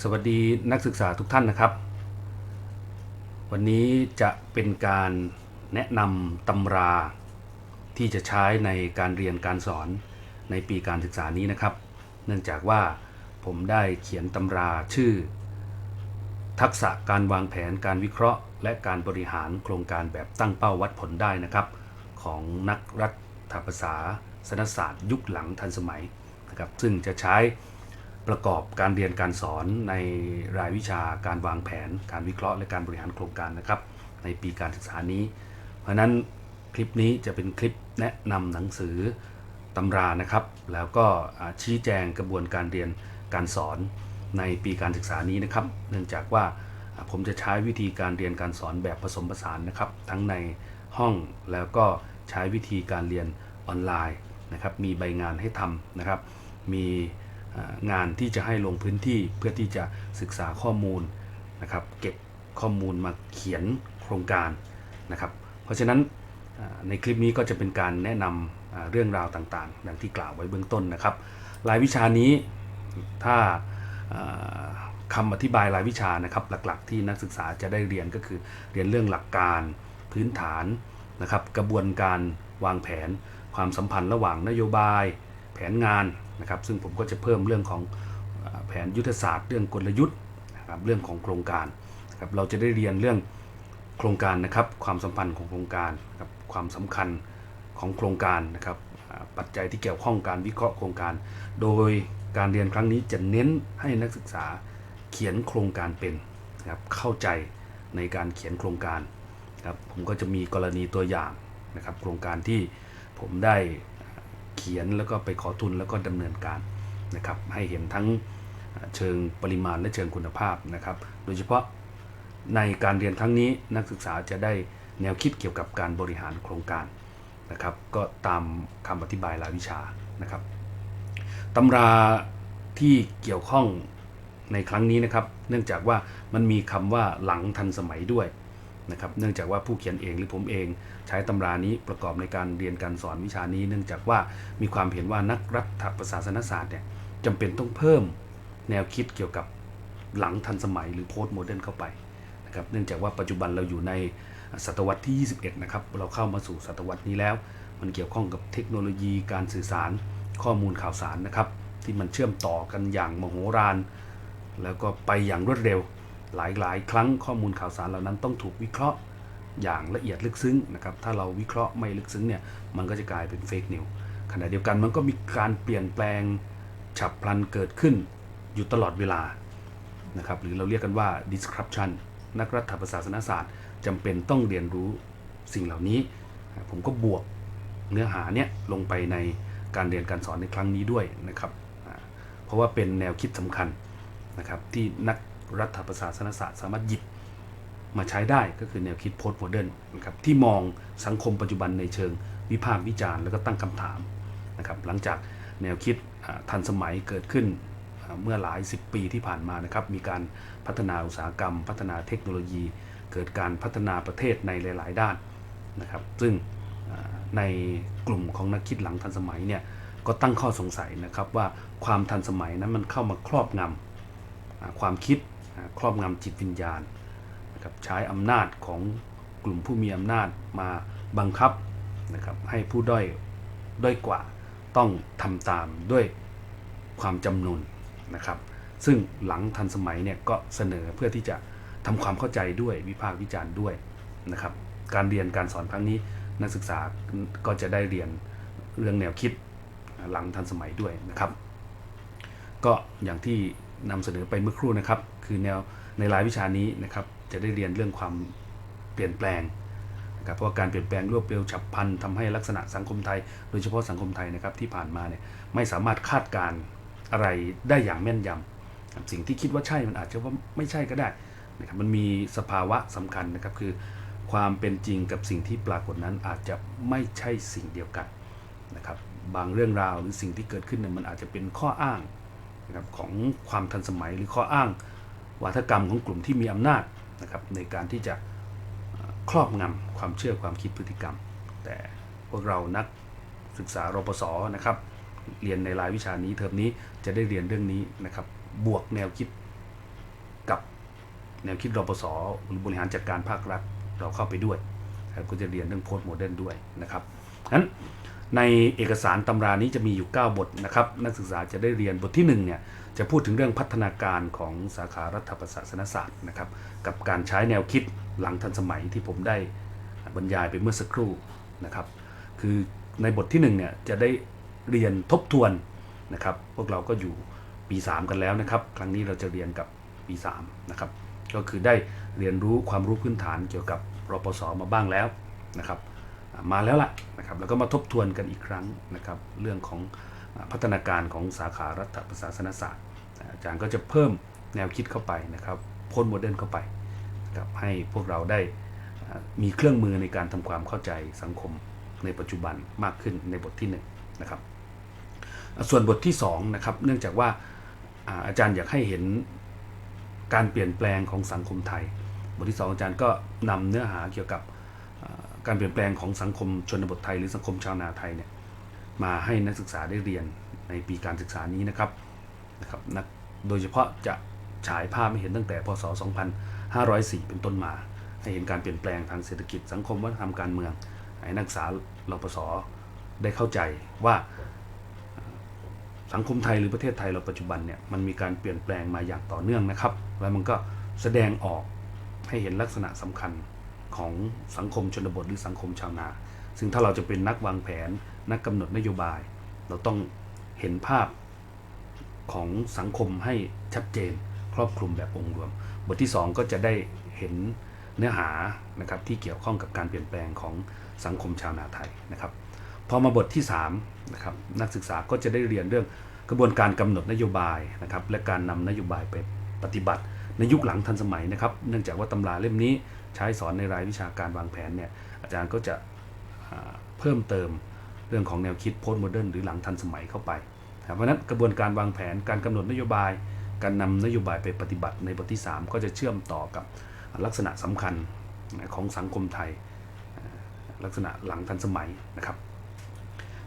สวัสดีนักศึกษาทุกท่านนะครับ วันนี้จะเป็นการแนะนำตำราที่จะใช้ในการเรียนการสอนในปีการศึกษานี้นะครับ เนื่องจากว่าผมได้เขียนตำราชื่อ ทักษะการวางแผนการวิเคราะห์ และการบริหารโครงการแบบตั้งเป้าวัดผลได้นะครับ ของนักรัฐประศาสนศาสตร์ยุคหลังทันสมัยนะครับซึ่งจะใช้ ประกอบการเรียนการสอนในรายวิชาการวางแผน การวิเคราะห์และการบริหารโครงการนะครับ ในปีการศึกษานี้ เพราะนั้นคลิปนี้จะเป็นคลิปแนะนำหนังสือตำรานะครับ แล้วก็ชี้แจงกระบวนการเรียนการสอนในปีการศึกษานี้นะครับ เนื่องจากว่าผมจะใช้วิธีการเรียนการสอนแบบผสมผสานนะครับ ทั้งในห้องแล้วก็ใช้วิธีการเรียนออนไลน์นะครับ มีใบงานให้ทำนะครับ มี งานที่จะให้ลงพื้นที่เพื่อที่จะศึกษาข้อมูลนะครับ เก็บข้อมูลมาเขียนโครงการนะครับ เพราะฉะนั้นในคลิปนี้ก็จะเป็นการแนะนำเรื่องราวต่างๆ ดังที่กล่าวไว้เบื้องต้นนะครับ รายวิชานี้ถ้าอ่าคำอธิบายรายวิชานะครับหลักๆ ที่นักศึกษาจะได้เรียนก็คือเรียนเรื่องหลักการพื้นฐานนะครับ กระบวนการวางแผน ความสัมพันธ์ระหว่างนโยบาย แผนงานนะครับ ซึ่งผมก็จะเพิ่มเรื่องของแผนยุทธศาสตร์ เรื่องกลยุทธ์นะครับเรื่องของโครงการนะครับเราจะได้เรียนเรื่องโครงการนะครับ ความสัมพันธ์ของโครงการนะครับความสำคัญของโครงการนะครับ ปัจจัยที่เกี่ยวข้องการวิเคราะห์โครงการ โดยการเรียนครั้งนี้จะเน้นให้นักศึกษาเขียนโครงการเป็นนะครับเข้าใจในการเขียนโครงการครับผมก็จะมีกรณีตัวอย่างนะครับ โครงการที่ผมได้ เขียนแล้วก็ไปขอทุนแล้วก็ดำเนินการนะครับให้เห็นทั้งเชิงปริมาณและเชิงคุณภาพนะครับ โดยเฉพาะในการเรียนครั้งนี้นักศึกษาจะได้แนวคิดเกี่ยวกับการบริหารโครงการนะครับ ก็ตามคำอธิบายรายวิชานะครับตำราที่เกี่ยวข้องในครั้งนี้นะครับ เนื่องจากว่ามันมีคำว่าหลังทันสมัยด้วย นะครับเนื่องจากว่าผู้เขียนเองหรือผมเองใช้ตำรานี้ประกอบในการเรียนการสอนวิชานี้ เนื่องจากว่ามีความเห็นว่านักรัฐประศาสนศาสตร์เนี่ยจำเป็นต้องเพิ่มแนวคิดเกี่ยวกับหลังทันสมัยหรือโพสต์โมเดิร์นเข้าไปนะครับเนื่องจากว่าปัจจุบันเราอยู่ในศตวรรษที่ 21 นะครับ เราเข้ามาสู่ศตวรรษนี้แล้ว มันเกี่ยวข้องกับเทคโนโลยีการสื่อสารข้อมูลข่าวสารนะครับ ที่มันเชื่อมต่อกันอย่างมโหฬารแล้วก็ไปอย่างรวดเร็ว หลายๆ ครั้งข้อมูลข่าวสารเหล่านั้นต้องถูกวิเคราะห์อย่างละเอียดลึกซึ้งนะครับถ้าเราวิเคราะห์ไม่ลึกซึ้งเนี่ยมันก็จะกลายเป็นเฟกนิวขณะเดียวกันมันก็มีการเปลี่ยนแปลงฉับพลันเกิดขึ้นอยู่ตลอดเวลานะครับหรือเราเรียกกันว่า disruption นักรัฐประศาสนศาสตร์จำเป็นต้องเรียนรู้สิ่งเหล่านี้ ผมก็บวกเนื้อหาเนี่ยลงไปในการเรียนการสอนในครั้งนี้ด้วยนะครับ เพราะว่าเป็นแนวคิดสำคัญนะครับที่นัก รัฐประศาสนศาสตร์สามารถหยิบมาใช้ได้ก็คือแนวคิด post modern นนะครับที่มองสังคมปัจจุบันในเชิงวิพากษ์วิจารณ์แล้วก็ตั้งคำถามนะครับหลังจากแนวคิดทันสมัยเกิดขึ้นเมื่อหลาย 10 ปีที่ผ่านมานะครับมีการพัฒนาอุตสาหกรรม พัฒนาเทคโนโลยี เกิดการพัฒนาประเทศในหลาย ๆ ด้านนะครับซึ่งในกลุ่มของนักคิดหลังทันสมัยเนี่ยก็ตั้งข้อสงสัยนะครับว่าความทันสมัยนั้นมันเข้ามาครอบงำความคิด ครอบงำจิตวิญญาณนะครับใช้อำนาจของกลุ่มผู้มีอำนาจมาบังคับนะครับให้ผู้ด้อยด้อยกว่าต้องทำตามด้วยความจำนวนนะครับ ซึ่งหลังทันสมัยเนี่ยก็เสนอเพื่อที่จะทำความเข้าใจด้วยวิพากษ์วิจารณ์ด้วยนะครับ การเรียนการสอนครั้งนี้นักศึกษาก็จะได้เรียนเรื่องแนวคิดหลังทันสมัยด้วยนะครับ ก็อย่างที่ นำเสนอไปเมื่อครู่นะครับ คือแนวในรายวิชานี้นะครับจะได้เรียนเรื่องความเปลี่ยนแปลงนะครับเพราะการเปลี่ยนแปลงรวดเร็วฉับพลันทำให้ลักษณะสังคมไทย โดยเฉพาะสังคมไทยนะครับที่ผ่านมาเนี่ยไม่สามารถคาดการ์อะไรได้อย่างแม่นยำครับสิ่งที่คิดว่าใช่มันอาจจะว่าไม่ใช่ก็ได้นะครับมันมีสภาวะสำคัญนะครับคือ ความเป็นจริงกับสิ่งที่ปรากฏนั้นอาจจะไม่ใช่สิ่งเดียวกันนะครับบางเรื่องราวหรือสิ่งที่เกิดขึ้นเนี่ยมันอาจจะเป็นข้ออ้าง นะครับของความทันสมัยหรือข้ออ้างวาทกรรมของกลุ่มที่มีอำนาจนะครับในการที่จะครอบงำความเชื่อความคิดพฤติกรรม แต่พวกเรานักศึกษารปศนะครับเรียนในรายวิชานี้เทอมนี้จะได้เรียนเรื่องนี้นะครับบวกแนวคิดกับแนวคิดรปศหรือบริหารจัดการภาครัฐเราเข้าไปด้วยก็จะเรียนเรื่องโพสต์โมเดิร์นด้วยนะครับนั้น ในเอกสารตำรานี้จะมีอยู่ 9 บทนะครับนักศึกษาจะได้เรียนบทที่1เนี่ยจะพูดถึงเรื่องพัฒนาการของสาขารัฐประศาสนศาสตร์นะครับกับการใช้แนวคิดหลังทันสมัยที่ผมได้บรรยายไปเมื่อสักครู่นะครับคือในบทที่1เนี่ยจะได้เรียนทบทวนนะครับพวกเราก็อยู่ปี 3 กันแล้วนะครับ ครั้งนี้เราจะเรียนกับปี3นะครับก็คือได้เรียนรู้ความรู้พื้นฐานเกี่ยวกับรปศมาบ้างแล้วนะครับ มาแล้วล่ะนะครับแล้วก็มาทบทวนกันอีกครั้งนะครับเรื่องของพัฒนาการของสาขารัฐประศาสนศาสตร์ อาจารย์ก็จะเพิ่มแนวคิดเข้าไปนะครับพ่นโมเดิร์นเข้าไปนะครับให้พวกเราได้มีเครื่องมือในการทำความเข้าใจสังคมในปัจจุบันมากขึ้นในบทที่1นงนะครับส่วนบทที่2นะครับเนื่องจากว่าอาจารย์อยากให้เห็นการเปลี่ยนแปลงของสังคมไทย บทที่ 2 อาจารย์ก็นำเนื้อหาเกี่ยวกับ การเปลี่ยนแปลงของสังคมชนบทไทยหรือสังคมชาวนาไทยเนี่ยมาให้นักศึกษาได้เรียนในปีการศึกษานี้นะครับนะครับนักโดยเฉพาะจะฉายภาพให้เห็นตั้งแต่พศ 2504 เป็นต้นมา ให้เห็นการเปลี่ยนแปลงทางเศรษฐกิจสังคมวัฒนธรรมการเมืองให้นักศึกษาเรปศได้เข้าใจว่าสังคมไทยหรือประเทศไทยเราปัจจุบันเนี่ยมันมีการเปลี่ยนแปลงมาอย่างต่อเนื่องนะครับ แล้วมันก็แสดงออกให้เห็นลักษณะสำคัญ ของสังคมชนบทหรือสังคมชาวนา ซึ่งถ้าเราจะเป็นนักวางแผน นักกำหนดนโยบาย เราต้องเห็นภาพของสังคมให้ชัดเจนครอบคลุมแบบองค์รวม บทที่ 2 ก็จะได้เห็นเนื้อหานะครับที่เกี่ยวข้องกับการเปลี่ยนแปลงของสังคมชาวนาไทยนะครับพอมาบทที่3นะครับนักศึกษาก็จะได้เรียนเรื่องกระบวนการกำหนดนโยบายนะครับและการนำนโยบายไปปฏิบัติในยุคหลังทันสมัยนะครับ เนื่องจากว่าตำราเล่มนี้ ใช้สอนในรายวิชาการวางแผนเนี่ยอาจารย์ก็จะเพิ่มเติมเรื่องของแนวคิดโพสต์โมเดิร์นหรือหลังทันสมัยเข้าไป เพราะฉะนั้นกระบวนการวางแผนการกำหนดนโยบาย การนำนโยบายไปปฏิบัติในบทที่ 3 ก็จะเชื่อมต่อกับลักษณะสำคัญของสังคมไทย ลักษณะหลังทันสมัยนะครับ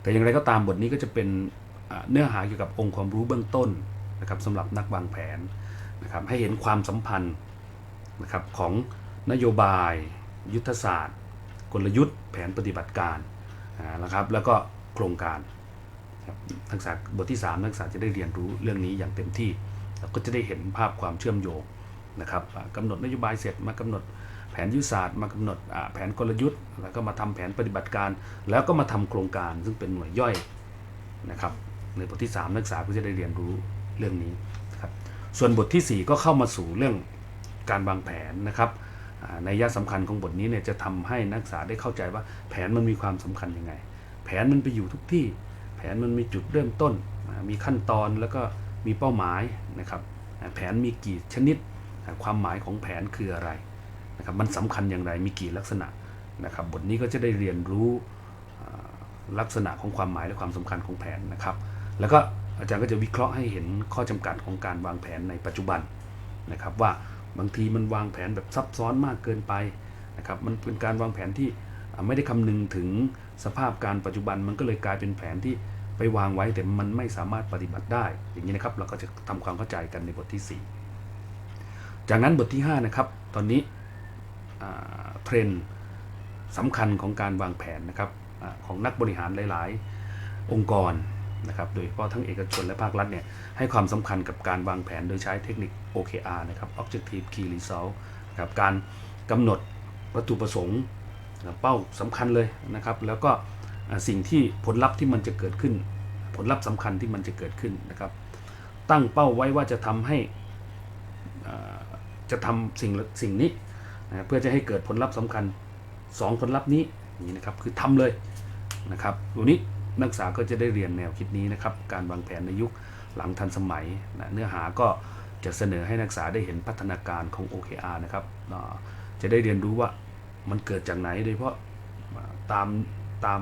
แต่อย่างไรก็ตามบทนี้ก็จะเป็นเนื้อหาเกี่ยวกับองค์ความรู้เบื้องต้นนะครับสำหรับนักวางแผนนะครับให้เห็นความสัมพันธ์นะครับของ นโยบาย ยุทธศาสตร์ กลยุทธ์ แผนปฏิบัติการนะครับแล้วก็โครงการครับนักศึกษาบทที่ 3 นักศึกษาจะได้เรียนรู้เรื่องนี้อย่างเต็มที่แล้วก็จะได้เห็นภาพความเชื่อมโยงนะครับกำหนดนโยบายเสร็จมากำหนดแผนยุทธศาสตร์ มากำหนดแผนกลยุทธ์ แล้วก็มาทำแผนปฏิบัติการ แล้วก็มาทำโครงการซึ่งเป็นหน่วยย่อยนะครับในบทที่ 3 นักศึกษาก็จะได้เรียนรู้เรื่องนี้ครับส่วนบททีสี่4 ก็เข้ามาสู่เรื่องการวางแผนนะครับ ในยะสำคัญของบทนี้เนี่ยจะทำให้นักศึกษาได้เข้าใจว่าแผนมันมีความสำคัญยังไง แผนมันไปอยู่ทุกที่ แผนมันมีจุดเริ่มต้น มีขั้นตอนแล้วก็มีเป้าหมายนะครับ แผนมีกี่ชนิด ความหมายของแผนคืออะไรนะครับ มันสำคัญอย่างไร มีกี่ลักษณะนะครับ บทนี้ก็จะได้เรียนรู้ลักษณะของความหมายและความสำคัญของแผนนะครับ แล้วก็อาจารย์ก็จะวิเคราะห์ให้เห็นข้อจำกัดของการวางแผนในปัจจุบันนะครับว่า บางทีมันวางแผนแบบซับซ้อนมากเกินไปนะครับมันเป็นการวางแผนที่ไม่ได้คำนึงถึงสภาพการปัจจุบันมันก็เลยกลายเป็นแผนที่ไปวางไว้แต่มันไม่สามารถปฏิบัติได้ อย่างนี้นะครับเราก็จะทำความเข้าใจกันในบทที่ 4 จากนั้นบทที่ 5 นะครับ ตอนนี้เทรนด์สำคัญของการวางแผนนะครับอของนักบริหารหลาย ๆ องค์กร นะครับโดยเฉพาะทั้งเอกชนและภาครัฐเนี่ยให้ความสำคัญกับการวางแผนโดยใช้เทคนิค OKR นะครับ Objective Key Result นะครับการกำหนดวัตถุประสงค์เป้าสำคัญเลยนะครับ แล้วก็สิ่งที่ผลลัพธ์ที่มันจะเกิดขึ้น ผลลัพธ์สำคัญที่มันจะเกิดขึ้นนะครับ ตั้งเป้าไว้ว่าจะทำให้จะทำสิ่งสิ่งนี้นะเพื่อจะให้เกิดผลลัพธ์สำคัญ 2 ผลลัพธ์นี้นี้นะครับคือทำเลยนะครับตัวนี้ นักศึกษาก็จะได้เรียนแนวคิดนี้นะครับ การวางแผนในยุคหลังทันสมัยนะเนื้อหาก็จะเสนอให้นักศึกษาได้เห็นพัฒนาการของ OKR นะครับ จะได้เรียนรู้ว่ามันเกิดจากไหน โดยเฉพาะตามตาม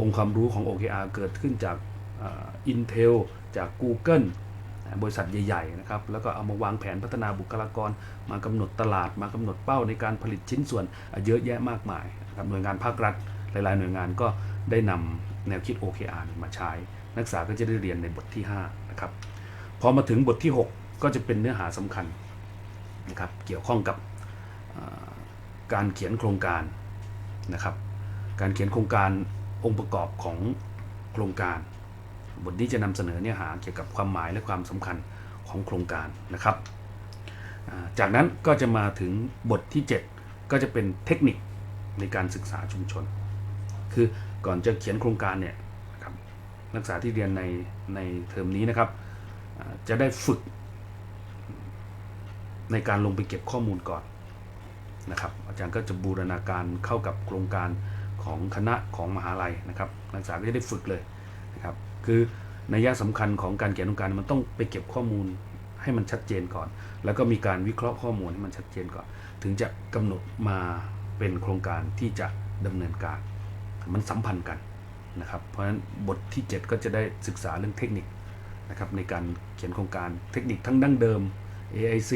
องค์ความรู้ของ OKR เกิดขึ้นจากอ่า Intel จาก Google บริษัทใหญ่ๆนะครับ แล้วก็เอามาวางแผนพัฒนาบุคลากร มากำหนดตลาด มากำหนดเป้าในการผลิตชิ้นส่วนเยอะแยะมากมายนะครับหน่วยงานภาครัฐ หลายๆ หน่วยงานก็ได้นำ แนวคิด OKR มาใช้ นักศึกษาก็จะได้เรียนในบทที่5นะครับพอมาถึงบทที่ 6 ก็จะเป็นเนื้อหาสำคัญนะครับเกี่ยวข้องกับการเขียนโครงการนะครับ การเขียนโครงการองค์ประกอบของโครงการ บทนี้จะนำเสนอเนื้อหาเกี่ยวกับความหมายและความสำคัญของโครงการนะครับ จากนั้นก็จะมาถึงบทที่ 7 ก็จะเป็นเทคนิคในการศึกษาชุมชน คือ ก่อนจะเขียนโครงการเนี่ยนะครับนักศึกษาที่เรียนในในเทอมนี้นะครับ จะได้ฝึก ในการลงไปเก็บข้อมูลก่อนนะครับ อาจารย์ก็จะบูรณาการเข้ากับโครงการของคณะของมหาลัยนะครับ นักศึกษาก็จะได้ฝึกเลยนะครับ คือในยยะสำคัญของการเขียนโครงการมันต้องไปเก็บข้อมูลให้มันชัดเจนก่อน แล้วก็มีการวิเคราะห์ข้อมูลให้มันชัดเจนก่อน ถึงจะกำหนดมาเป็นโครงการที่จะดำเนินการ มันสัมพันธ์กันนะครับ เพราะฉะนั้นบทที่ 7 ก็จะได้ศึกษาเรื่องเทคนิคนะครับในการเขียนโครงการเทคนิคทั้งดั้งเดิม AIC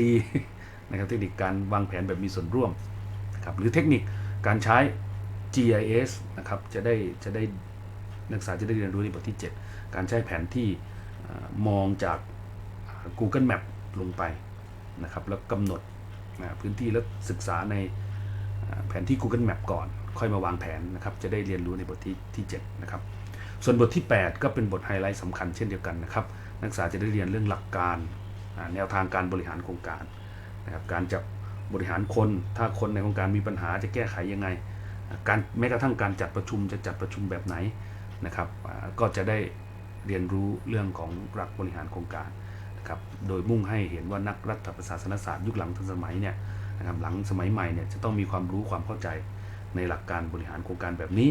นะครับเทคนิคการวางแผนแบบมีส่วนร่วมนะครับหรือเทคนิคการใช้ GIS นะครับจะได้จะได้นักศึกษาจะได้เรียนรู้ในบทที่ 7 การใช้แผนที่มองจาก Google Map ลงไปนะครับแล้วกำหนดนะพื้นที่แล้วศึกษาในแผนที่ Google Map ก่อน ค่อยมาวางแผนนะครับ จะได้เรียนรู้ในบทที่ที่7นะครับ ส่วนบทที่ 8 ก็เป็นบทไฮไลท์สำคัญเช่นเดียวกันนะครับ นักศึกษาจะได้เรียนเรื่องหลักการแนวทางการบริหารโครงการนะครับ การจะบริหารคน ถ้าคนในโครงการมีปัญหาจะแก้ไขยังไง การแม้กระทั่งการจัดประชุมจะจัดประชุมแบบไหนนะครับ ก็จะได้เรียนรู้เรื่องของหลักบริหารโครงการนะครับ โดยมุ่งให้เห็นว่านักรัฐประศาสนศาสตร์ยุคหลังทันสมัยเนี่ยนะครับหลังสมัยใหม่เนี่ยจะต้องมีความรู้ความเข้าใจ ในหลักการบริหารโครงการแบบนี้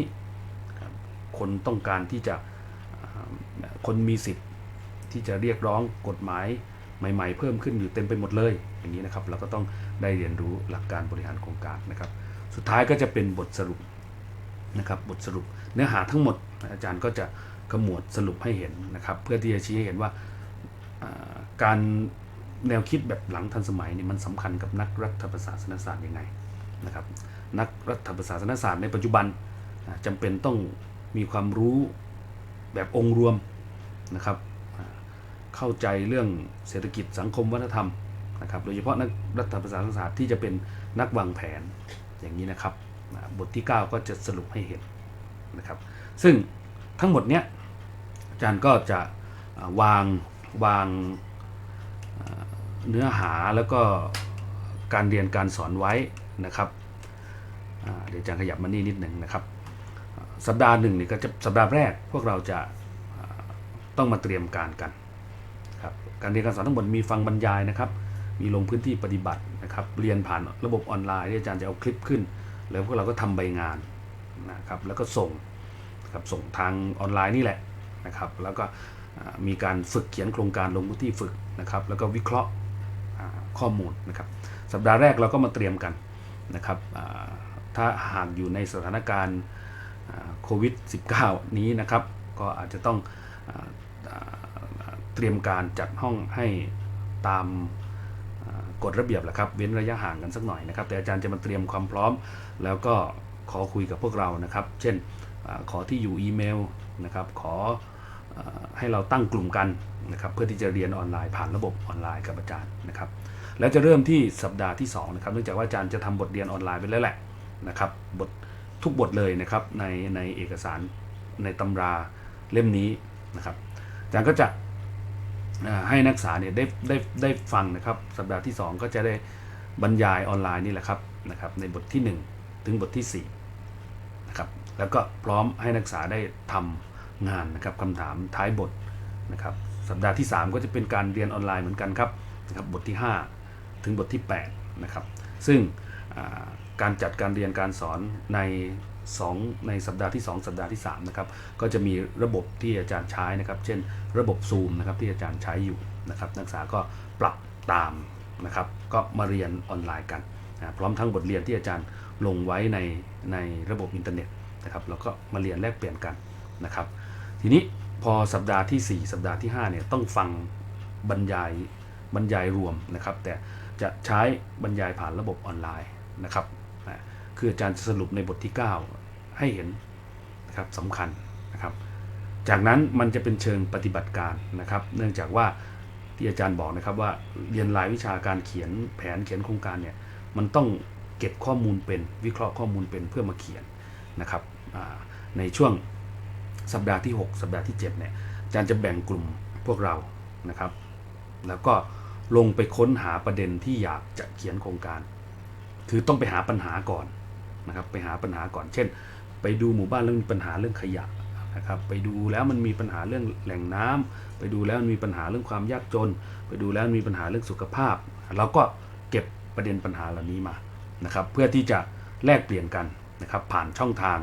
คนต้องการที่จะคนมีสิทธิ์ที่จะเรียกร้องกฎหมายใหม่ ๆ เพิ่มขึ้นอยู่เต็มไปหมดเลย อย่างนี้นะครับ เราก็ต้องได้เรียนรู้หลักการบริหารโครงการนะครับ สุดท้ายก็จะเป็นบทสรุปนะครับบทสรุปเนื้อหาทั้งหมดอาจารย์ก็จะขมวดสรุปให้เห็นนะครับ เพื่อที่จะชี้ให้เห็นว่าการแนวคิดแบบหลังทันสมัยนี่มันสำคัญกับนักรัฐประศาสนศาสตร์ยังไงนะครับ นักรัฐประศาสนศาสตร์ในปัจจุบันอ่าจำเป็นต้องมีความรู้แบบองค์รวมนะครับ เข้าใจเรื่องเศรษฐกิจสังคมวัฒนธรรมนะครับโดยเฉพาะนักรัฐประศาสนศาสตร์ที่จะเป็นนักวางแผนอย่างนี้นะครับ บทที่ 9 ก็จะสรุปให้เห็นนะครับ ซึ่งทั้งหมดเนี้ยอาจารย์ก็จะวางวางเนื้อหาแล้วก็การเรียนการสอนไว้นะครับ เดี๋ยวอาจารย์ขยับมานี่นิดหนึ่งนะครับ สัปดาห์หนึ่งนี่ก็จะสัปดาห์แรกพวกเราจะต้องมาเตรียมการกันครับการเรียนการสอนทั้งหมดมีฟังบรรยายนะครับ มีลงพื้นที่ปฏิบัตินะครับ เรียนผ่านระบบออนไลน์ที่อาจารย์จะเอาคลิปขึ้น แล้วพวกเราก็ทำใบงานนะครับ แล้วก็ส่งครับส่งทางออนไลน์นี่แหละนะครับ แล้วก็มีการฝึกเขียนโครงการลงพื้นที่ฝึกนะครับ แล้วก็วิเคราะห์ข้อมูลนะครับ สัปดาห์แรกเราก็มาเตรียมกันนะครับ ถ้าหากอยู่ในสถานการณ์โควิด -19 นี้นะครับ ก็อาจจะต้องเตรียมการจัดห้องให้ตามกฎระเบียบแหละครับ เว้นระยะห่างกันสักหน่อยนะครับ แต่อาจารย์จะมาเตรียมความพร้อม แล้วก็ขอคุยกับพวกเรานะครับ เช่นอขอที่อยู่อีเมลนะครับขออให้เราตั้งกลุ่มกันนะครับเพื่อที่จะเรียนออนไลน์ผ่านระบบออนไลน์กับอาจารย์นะครับ แล้วจะเริ่มที่สัปดาห์ที่2นะครับเนื่องจากว่าอาจารย์จะทำบทเรียนออนไลน์ไปแล้วแหละ นะครับบททุกบทเลยนะครับในในเอกสารในตำราเล่มนี้นะครับอาจารย์ก็จะให้นักศึกษาเนี่ยได้ได้ได้ฟังนะครับ สัปดาห์ที่ 2 ก็จะได้บรรยายออนไลน์นี่แหละครับนะครับในบทที่ 1 ถึงบทที่4นะครับแล้วก็พร้อมให้นักศึกษาได้ทำงานนะครับคำถามท้ายบทนะครับสัปดาห์ที่ 3 ก็จะเป็นการเรียนออนไลน์เหมือนกันครับนะครับบทที่ 5 ถึงบทที่8นะครับซึ่งอ่า การจัดการเรียนการสอนใน 2 ในสัปดาห์ที่ 2 สัปดาห์ที่3นะครับก็จะมีระบบที่อาจารย์ใช้นะครับ เช่น ระบบ Zoom นะครับที่อาจารย์ใช้อยู่นะครับนักศึกษาก็ปรับตามนะครับ ก็มาเรียนออนไลน์กันนะพร้อมทั้งบทเรียนที่อาจารย์ลงไว้ในในระบบอินเทอร์เน็ตนะครับเราก็มาเรียนแลกเปลี่ยนกันนะครับ ทีนี้พอสัปดาห์ที่ 4 สัปดาห์ที่5เนี่ยต้องฟังบรรยายบรรยายรวมนะครับ แต่จะใช้บรรยายผ่านระบบออนไลน์นะครับ คืออาจารย์จะสรุปในบทที่ 9 ให้เห็นนะครับสำคัญนะครับ จากนั้นมันจะเป็นเชิงปฏิบัติการนะครับ เนื่องจากว่าที่อาจารย์บอกนะครับว่าเรียนรายวิชาการเขียนแผนเขียนโครงการเนี่ยมันต้องเก็บข้อมูลเป็นวิเคราะห์ข้อมูลเป็นเพื่อมาเขียนนะครับในช่วงสัปดาห์ที่ 6 สัปดาห์ที่ 7 เนี่ยอาจารย์จะแบ่งกลุ่มพวกเรานะครับ แล้วก็ลงไปค้นหาประเด็นที่อยากจะเขียนโครงการ คือต้องไปหาปัญหาก่อน นะครับไปหาปัญหาก่อนเช่น ไปดูหมู่บ้านแล้วมีปัญหาเรื่องขยะนะครับไปดูแล้วมันมีปัญหาเรื่องแหล่งน้ำไปดูแล้วมันมีปัญหาเรื่องความยากจน ไปดูแล้วมีปัญหาเรื่องสุขภาพ เราก็เก็บประเด็นปัญหาเหล่านี้มานะครับเพื่อที่จะแลกเปลี่ยนกันนะครับผ่านช่องทาง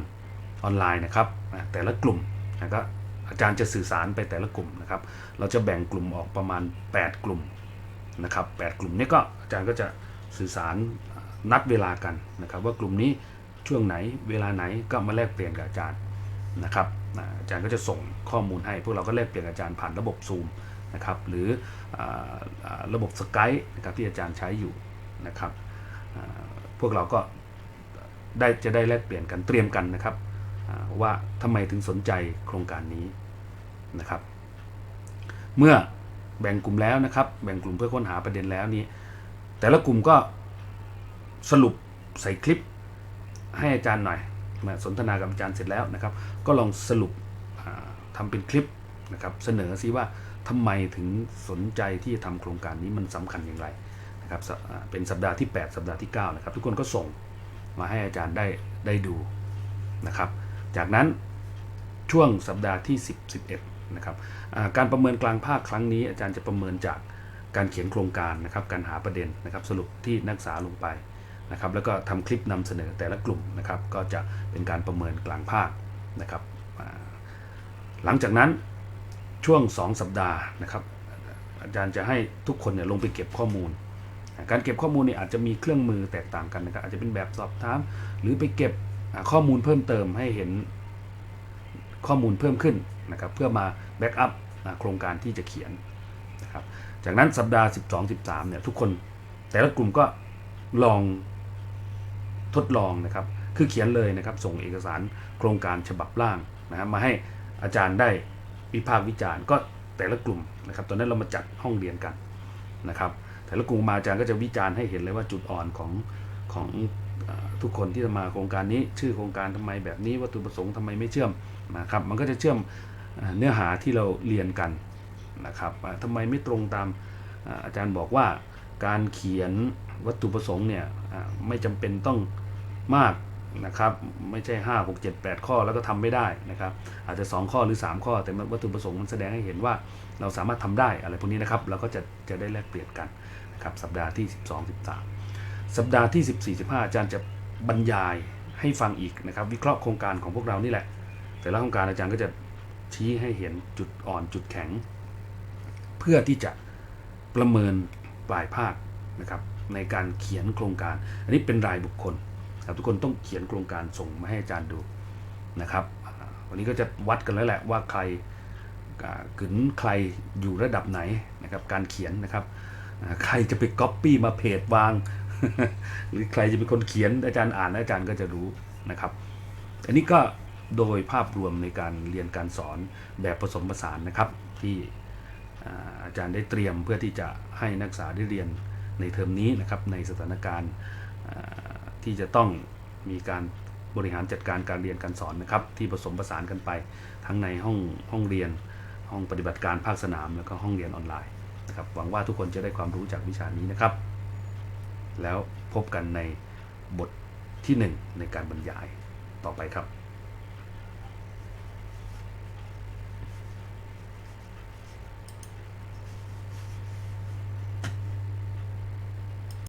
ออนไลน์นะครับแต่ละกลุ่มนะครับอาจารย์จะสื่อสารไปแต่ละกลุ่มนะครับ เราจะแบ่งกลุ่มออกประมาณ 8 กลุ่มนะครับ8กลุ่มนี้ก็อาจารย์ก็จะสื่อสาร นัดเวลากันนะครับ ว่ากลุ่มนี้ช่วงไหนเวลาไหนก็มาแลกเปลี่ยนกับอาจารย์นะครับอาจารย์ก็จะส่งข้อมูลให้ พวกเราก็แลกเปลี่ยนกับอาจารย์ผ่านระบบซูมนะครับหรืออระบบสกายนะครับที่อาจารย์ใช้อยู่นะครับพวกเราก็ได้จะได้แลกเปลี่ยนกันเตรียมกันนะครับอ่าว่าทำไมถึงสนใจโครงการนี้นะครับ เมื่อแบ่งกลุ่มแล้วนะครับ แบ่งกลุ่มเพื่อค้นหาประเด็นแล้วนี้แต่ละกลุ่มก็ สรุปใส่คลิปให้อาจารย์หน่อยมาสนทนากับอาจารย์เสร็จแล้วนะครับ ก็ลองสรุปอ่าทำเป็นคลิปนะครับเสนอซิว่าทำไมถึงสนใจที่จะทำโครงการนี้มันสำคัญอย่างไรนะครับเป็นสัปดาห์ที่ 8 สัปดาห์ที่ 9 นะครับ ทุกคนก็ส่งมาให้อาจารย์ได้ได้ดูนะครับ จากนั้นช่วงสัปดาห์ที่ 10 11นะครับการประเมินกลางภาคครั้งนี้ อาจารย์จะประเมินจากการเขียนโครงการนะครับ การหาประเด็นนะครับ สรุปที่นักศึกษาลงไป นะครับแล้วก็ทำคลิปนำเสนอแต่ละกลุ่มนะครับก็จะเป็นการประเมินกลางภาคนะครับหลังจากนั้นช่วง 2 สัปดาห์นะครับอาจารย์จะให้ทุกคนเนี่ยลงไปเก็บข้อมูล การเก็บข้อมูลเนี่ยอาจจะมีเครื่องมือแตกต่างกันนะครับอาจจะเป็นแบบสอบถาม หรือไปเก็บข้อมูลเพิ่มเติมให้เห็นข้อมูลเพิ่มขึ้นนะครับเพื่อมาแบ็กอัพโครงการที่จะเขียนนะครับจากนั้นสัปดาห์ 12 13เนี่ยทุกคนแต่ละกลุ่มก็ลอง ทดลองนะครับ คือเขียนเลยนะครับ ส่งเอกสารโครงการฉบับร่างนะครับมาให้อาจารย์ได้วิพากษ์วิจารณ์ก็แต่ละกลุ่มนะครับ ตอนนั้นเรามาจัดห้องเรียนกันนะครับ แต่ละกลุ่มมาอาจารย์ก็จะวิจารณ์ให้เห็นเลยว่าจุดอ่อนของของทุกคนที่จะมาโครงการนี้ ชื่อโครงการทำไมแบบนี้วัตถุประสงค์ทำไมไม่เชื่อมนะครับ มันก็จะเชื่อมเนื้อหาที่เราเรียนกันนะครับอ่าทำไมไม่ตรงตามอาจารย์บอกว่า การเขียนวัตถุประสงค์เนี่ยไม่จำเป็นต้องมากนะครับไม่ใช่ 5 6 7 8 ข้อแล้วก็ทำไม่ได้นะครับอาจจะ 2 ข้อหรือ 3 ข้อ แต่วัตถุประสงค์มันแสดงให้เห็นว่าเราสามารถทำได้อะไรพวกนี้นะครับเราก็จะจะได้แลกเปลี่ยนกันนะครับสัปดาห์ที่ 12 13 สัปดาห์ที่ 14 15 อาจารย์จะบรรยายให้ฟังอีกนะครับวิเคราะห์โครงการของพวกเรานี่แหละ แต่ละโครงการอาจารย์ก็จะชี้ให้เห็นจุดอ่อนจุดแข็ง เพื่อที่จะประเมิน ปลายภาคนะครับในการเขียนโครงการ อันนี้เป็นรายบุคคลครับทุกคนต้องเขียนโครงการส่งมาให้อาจารย์ดูนะครับ วันนี้ก็จะวัดกันแล้วแหละว่าใครอ่ากึนใครอยู่ระดับไหนนะครับการเขียนนะครับใครจะไปก๊อปปี้มาเพจวาง หรือใครจะเป็นคนเขียนอาจารย์อ่านแล้วอาจารย์ก็จะรู้นะครับ อันนี้ก็โดยภาพรวมในการเรียนการสอนแบบผสมผสานนะครับที่ อาจารย์ได้เตรียมเพื่อที่จะให้นักศึกษาได้เรียนในเทอมนี้นะครับในสถานการณ์ที่จะต้องมีการบริหารจัดการการเรียนการสอนนะครับ ที่ผสมผสานกันไปทั้งในห้องห้องเรียน ห้องปฏิบัติการภาคสนามแล้วก็ห้องเรียนออนไลน์นะครับหวังว่าทุกคนจะได้ความรู้จากวิชานี้นะครับ แล้วพบกันในบทที่ 1 ในการบรรยายต่อไปครับ